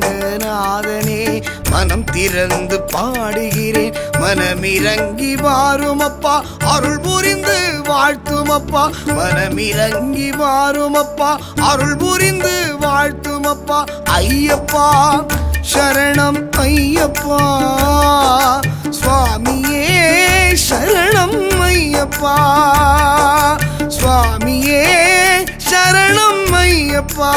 மணிகண்டநாதனே மனம் திறந்து பாடுகிறேன். மனமிறங்கி வாரும் அப்பா அருள் புரிந்து வாழ்த்துமப்பா. மனமிறங்கி வாருமப்பா அருள் புரிந்து வாழ்த்துமப்பா. ஐயப்பா சரணம் ஐயப்பா. சுவாமியே சரணம் ஐயப்பா. சுவாமியே சரணம் ஐயப்பா.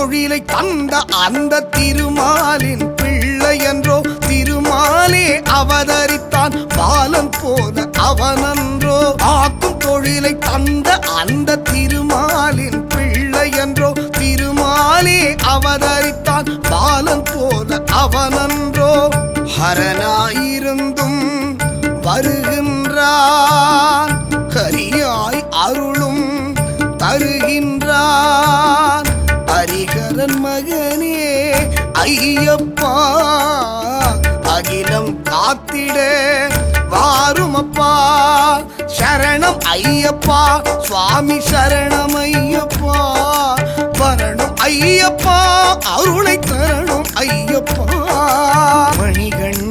தொழிலை தந்த அந்த திருமாலின் பிள்ளை என்றோ திருமாலே அவதரித்தான். பாலன் போல அவனன்றோ ஆக்கும் தொழிலை தந்த அந்த திருமாலின் பிள்ளை என்றோ திருமாலே அவதரித்தான். பாலன் போல அவனன்றோ ஹரனாயிருந்தும் வருகின்றான். கரியாய் அருளும் தருகின்றான். ஹரிகரன் மகனே ஐயப்பா அகிலம் காத்திட வாருமப்பா. சரணம் ஐயப்பா சுவாமி சரணம் ஐயப்பா. வரணும் ஐயப்பா அருளை தரணும் ஐயப்பா. மணிகண்டநாதனே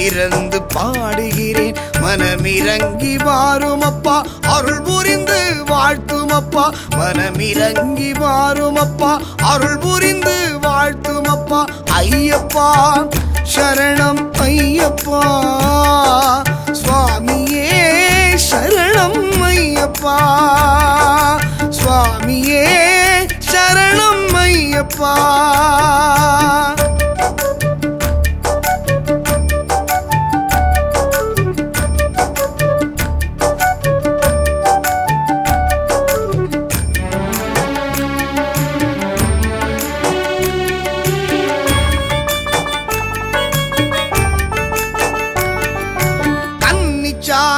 மனம் திறந்து பாடுகிறேன். மனமிறங்கி வாரும் அப்பா அருள் புரிந்து வாழ்த்தும் அப்பா மனமிறங்கி வாரும் அப்பா அருள் புரிந்து வாழ்த்தும் அப்பா ஐயப்பா சரணம் ஐயப்பா. சுவாமியே சரணம் ஐயப்பா. சுவாமியே சரணம் ஐயப்பா.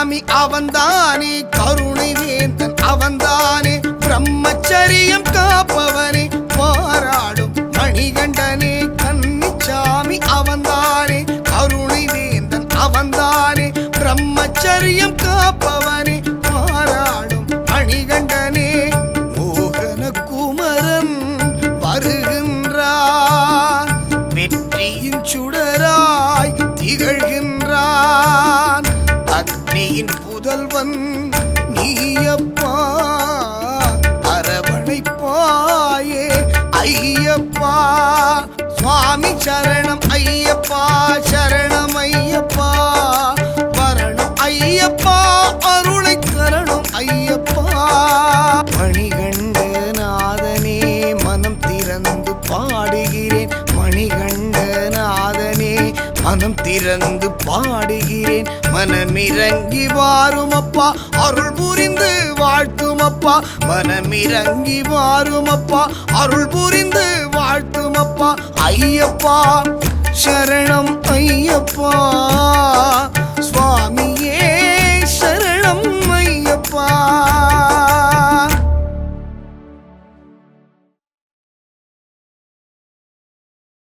கன்னிச்சாமி அவன்தானே கருணை வேந்தன் அவன்தானே பிரம்மச்சரியம் காப்பவனே பாராடும் மணிகண்டனே கன்னிச்சாமி அவன்தானே கருணை வேந்தன் அவன்தானே பிரம்மச்சரியம் காப்பவனே பாராடும் மணிகண்டனே மோகன குமரன் வருகின்றான் வெற்றியின் சுட அன்னையின் புதல்வன் நீயப்பா அரவணைப்பாயே ஐயப்பா. சுவாமி சரணம் ஐயப்பா சரணம் ஐயப்பா. வரணம் ஐயப்பா. மனம் திறந்து பாடுகிறேன். மனமிறங்கி வாரும் அப்பா அருள் புரிந்து வாழ்த்தும் அப்பா மனமிறங்கி வாரும் அப்பா அருள் புரிந்து வாழ்த்தும் அப்பா ஐயப்பா சரணம் ஐயப்பா.